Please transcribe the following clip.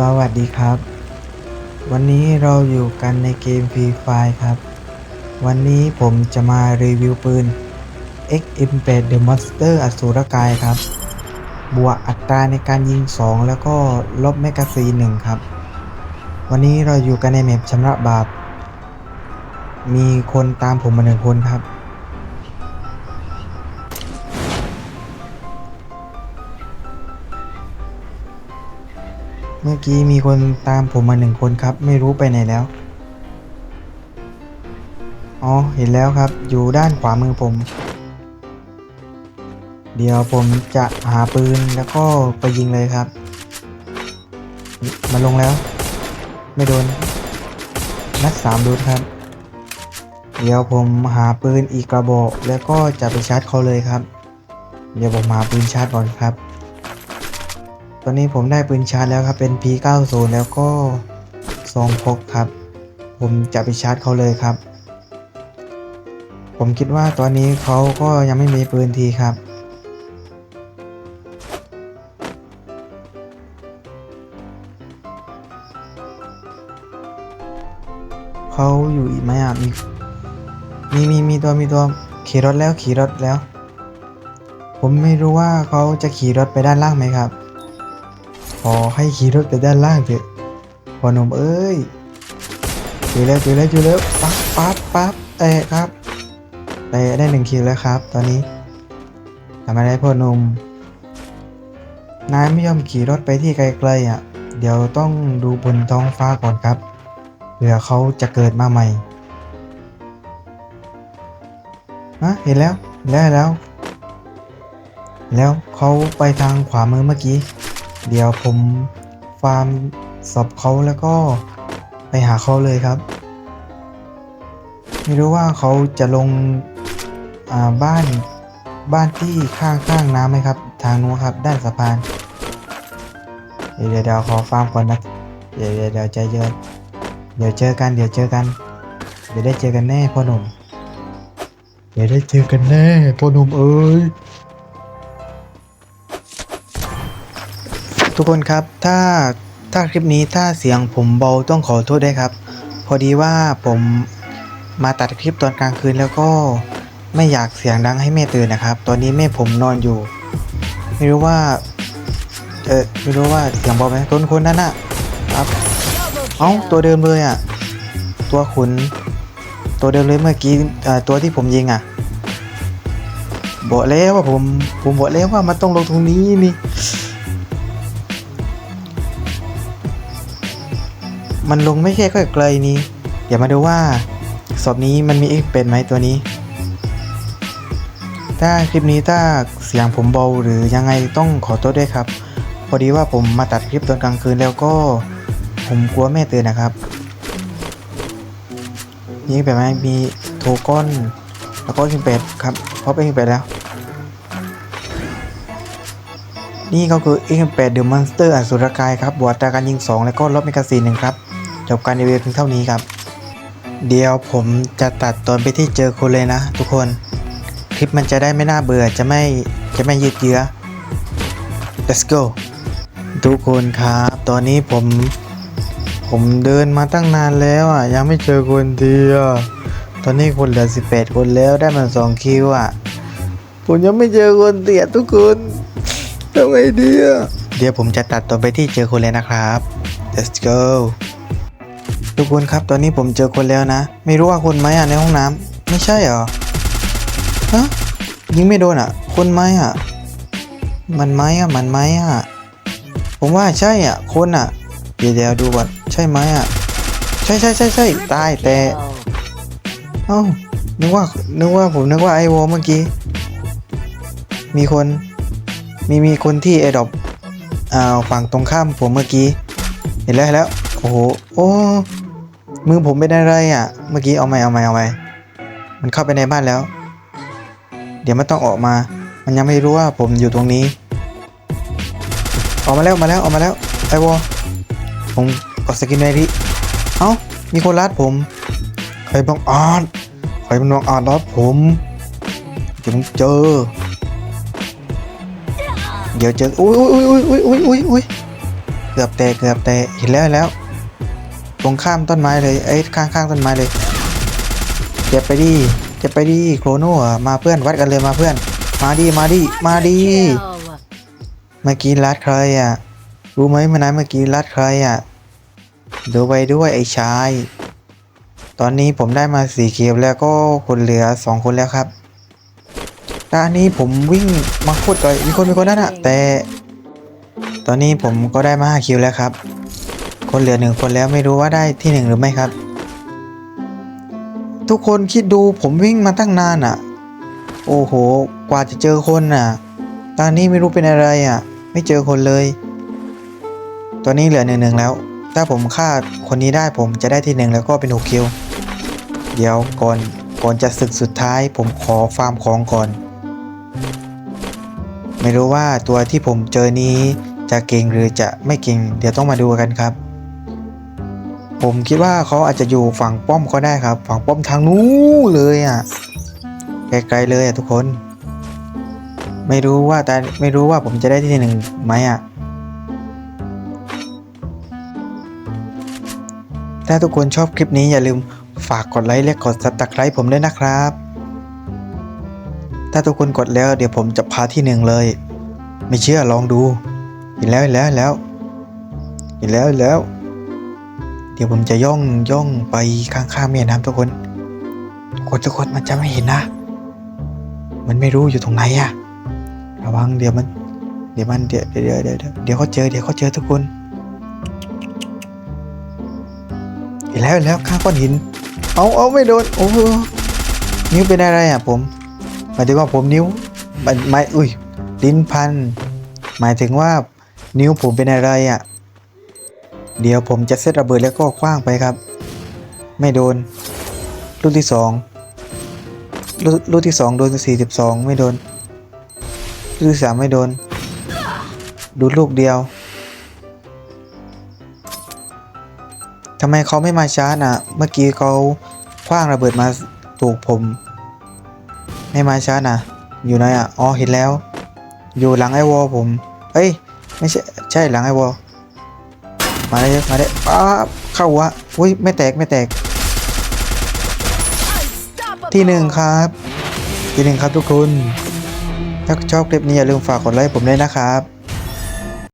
สวัสดีครับ วันนี้เราอยู่กันในเกม Free Fire ครับ วันนี้ผมจะมารีวิวปืน XM8 The Monster อสูรกายครับ บวกอัตราในการยิง 2 แล้วก็ลบแมกกาซีน1ครับ วันนี้เราอยู่กันในแมปชำระบาป มีคนตามผมมาหนึ่งคนครับ มื่อกี้มีคนตามผมมาหนึ่งคนครับ ไม่รู้ไปไหนแล้ว อ๋อ เห็นแล้วครับ อยู่ด้านขวามือผม เดี๋ยวผมจะหาปืนแล้วก็ไปยิงเลยครับ มาลงแล้ว ไม่โดน นัดสามโดนครับ เดี๋ยวผมหาปืนอีกกระบอกแล้วก็จะไปชาร์จเขาเลยครับ เดี๋ยวผมหาปืนชาร์จก่อนครับ อนนี้ผมได้ปืนชาร์จแล้วครับเป็น P90 แล้วก็ซองพกครับ ผมจะไปชาร์จเขาเลยครับ ผมคิดว่าตอนนี้เขาก็ยังไม่มีปืนทีครับ เขาอยู่อีกไหมอะมีมีมีมีตัวมีตัวขี่รถแล้วขี่รถแล้ว ผมไม่รู้ว่าเขาจะขี่รถไปด้านล่างไหมครับ อให้ขี่รถไปด้านล่างเถอะพอหนุ่มเอ้ยเจอแล้วเจอแล้วเจอแล้วปั๊บปั๊บปั๊บเตะครับเตะได้หนึ่งคิวแล้วครับ ตอนนี้ทำอะไรพ่อหนุ่มนายไม่ยอมขี่รถไปที่ไกลๆอะ เดี๋ยวต้องดูบนท้องฟ้าก่อนครับเผื่อเขาจะเกิดมาใหม่ฮะเห็นแล้วแล้วแล้ว แล้วเขาไปทางขวามือเมื่อกี้ เดี๋ยวผมฟาร์มสอบเขาแล้วก็ไปหาเขาเลยครับ ไม่รู้ว่าเขาจะลงอ่าบ้านบ้านที่ข้างข้างน้ำไหมครับ ทางนู้นครับ ด้านสะพาน เดี๋ยวเดี๋ยวขอฟาร์มก่อนนะ เดี๋ยวเดี๋ยวใจเย็นเดี๋ยวเจอกัน เดี๋ยวเจอกัน เดี๋ยวได้เจอกันแน่พ่อหนุ่ม เดี๋ยวได้เจอกันแน่พ่อหนุ่มเอ้ย ทุกคนครับ ถ้าถ้าคลิปนี้ถ้าเสียงผมเบาต้องขอโทษด้วยครับ พอดีว่าผมมาตัดคลิปตอนกลางคืนแล้วก็ไม่อยากเสียงดังให้แม่ตื่นนะครับ ตอนนี้แม่ผมนอนอยู่ ไม่รู้ว่าเออไม่รู้ว่าเสียงเบาไหมต้นคนนั่นนะครับเอ้าตัวเดิมเลยอะตัวขุน ตัวเดิมเลยเมื่อกี้ตัวที่ผมยิงอะบอกแล้วว่าผมผมบอกแล้วว่ามันต้องลงตรงนี้นี่ มันลงไม่แค่ค่อยไกลนี้เดี๋ยวมาดูว่าสอบนี้มันมีเอ็กเป็นไหมตัวนี้ ถ้าคลิปนี้ถ้าเสียงผมเบาหรือยังไงต้องขอโทษด้วยครับ พอดีว่าผมมาตัดคลิปตอนกลางคืนแล้วก็ผมกลัวแม่ตื่นนะครับยิงแบบไหมมีโทก้อนแล้วก็ยิงเป็ดครับเพราะเป็นยิงเป็ดแล้ว นี่ก็คือ X8 The Monster อสุรกายครับบวกอัตาการยิง 2 แล้วก็ลบเมกาซีหนึ่งครับ จบการรีวิวเพียงเท่านี้ครับ เดี๋ยวผมจะตัดตอนไปที่เจอคนเลยนะ ทุกคนคลิปมันจะได้ไม่น่าเบื่อจะไม่จะไม่ยืดเยื้อ let's go ทุกคนครับ ตอนนี้ผม ผมเดินมาตั้งนานแล้วอะ ยังไม่เจอคนทีอะ ตอนนี้คนเหลือ 18 คนแล้วได้มา2คิวอะ ผมยังไม่เจอคนเตียทุกคนทำไงดีอะ เดี๋ยวผมจะตัดต่อไปที่เจอคนเลยนะครับ let's go ทุกคนครับตอนนี้ผมเจอคนแล้วนะ ไม่รู้ว่าคนไหมอะในห้องน้ำไม่ใช่เหรอฮะยิงไม่โดนอะ คนไหมอะ มันไหมอะมันไหมอะ ผมว่าใช่อะ คนอะ เดี๋ยวเดี๋ยวดูก่อนใช่ไหมอะ ใช่ใช่ใช่ใช่ตายแต่เอ้านึกว่านึกว่าผมนึกว่าไอวอเมื่อกี้ มีคนมีมีคนที่ a อดอปอ่าฝั่งตรงข้ามผมเมื่อกี้ เห็นแล้วเห็นแล้วโอ้โหโอ้ มือผมเป็นอะไรอะ เมื่อกี้เอาไหมเอาไหมเอาไหมมันเข้าไปในบ้านแล้ว เดี๋ยวมันต้องออกมา มันยังไม่รู้ว่าผมอยู่ตรงนี้ ออกมาแล้วมาแล้วออกมาแล้วไอวอลผมกดสกินไดดิเอ้ามีคนรัดผมใครบังอาจใครบังอาจรัดผมจะต้องเจอ เดี๋ยวเจออุ้ยอุ้ยอุ้ยอุ้ยอุ้ยอุ้ยอุ้ยเกือบแตกเกือบแตกเห็นแล้วแล้ว ตรงข้ามต้นไม้เลยเอ้ยข้างข้างต้นไม้เลยเจ็บไปดิเจ็บไปดิโครโน่มาเพื่อนวัดกันเลยมาเพื่อน มาดิมาดิมาดิเมื่อกี้รัดใครอะรู้ไหมมันนั้นเมื่อกี้รัดใครอะดูไปด้วยไอ้ชาย ตอนนี้ผมได้มาสี่เกมแล้วก็คนเหลือสองคนแล้วครับตอนนี้ผมวิ่งมาโคตรไกลมีคนมีคนนั่นอะแต่ ตอนนี้ผมก็ได้มาห้าคิวแล้วครับ คนเหลือหนึ่งคนแล้วไม่รู้ว่าได้ที่หนึ่งหรือไม่ครับ ทุกคนคิดดูผมวิ่งมาตั้งนานอะ โอ้โห กว่าจะเจอคนอะ ตอนนี้ไม่รู้เป็นอะไรอะ ไม่เจอคนเลย ตอนนี้เหลือหนึ่งหนึ่งแล้ว ถ้าผมฆ่าคนนี้ได้ผมจะได้ที่หนึ่งแล้วก็เป็นหกคิว เดี๋ยวก่อนก่อนจะศึกสุดท้ายผมขอฟาร์มของก่อน ไม่รู้ว่าตัวที่ผมเจอนี้จะเก่งหรือจะไม่เก่ง เดี๋ยวต้องมาดูกันครับ ผมคิดว่าเขาอาจจะอยู่ฝั่งป้อมก็ได้ครับ ฝั่งป้อมทางนู้นเลยอะไกลๆเลยอะทุกคน ไม่รู้ว่าแต่ไม่รู้ว่าผมจะได้ที่หนึ่งไหมอะถ้าทุกคนชอบคลิปนี้อย่าลืมฝากกดไลค์และกด subscribe ผมด้วยนะครับ ถ้าทุกคนกดแล้วเดี๋ยวผมจะพาที่หนึ่งเลย ไม่เชื่อลองดูเห็นแล้วเห็นแล้วเห็นแล้วเห็นแล้วเห็นแล้ว เดี๋ยวผมจะย่องย่องไปข้างๆแม่น้ำทุกคนทุกคนทุกคนมันจะไม่เห็นนะ มันไม่รู้อยู่ตรงไหนอะระวังเดี๋ยวมัน เดี๋ยวมันเดี๋ยวเดี๋ยวเดี๋ยวเดี๋ยวเดี๋ยวเขาเจอเดี๋ยวเขาเจอทุกคนเห็นแล้วเห็นแล้วข้างก้อนหิน เอาเอาไม่โดนโอ้โหนิ้วเป็นอะไรอะผมหมายถึงว่าผมนิ้วมันไม่อุ้ยลิ้นพันหมายถึงว่านิ้วผมเป็นอะไรอะ เดี๋ยวผมจะเซตระเบิดแล้วก็คว้างไปครับ ไม่โดน ลูกที่สองลลูกที่สองโดนสี่สิบสองไม่โดน ลูกที่สามไม่โดน ดูลูกเดียวทำไมเขาไม่มาชาร์จอะ เมื่อกี้เขาคว้างระเบิดมาถูกผม ไม่มาชาร์จอะ อยู่ไหนอะ อ๋อเห็นแล้ว อยู่หลังไอวอลผม เอ้ย ไม่ใช่ ใช่หลังไอวอล มาได้มาได้ป้าบเข้าหัวอุ้ยไม่แตกไม่แตก Unstoppable. ที่หนึ่งครับ ที่หนึ่งครับทุกคน ถ้าชอบคลิปนี้อย่าลืมฝากกดไลค์ผมด้วยนะครับ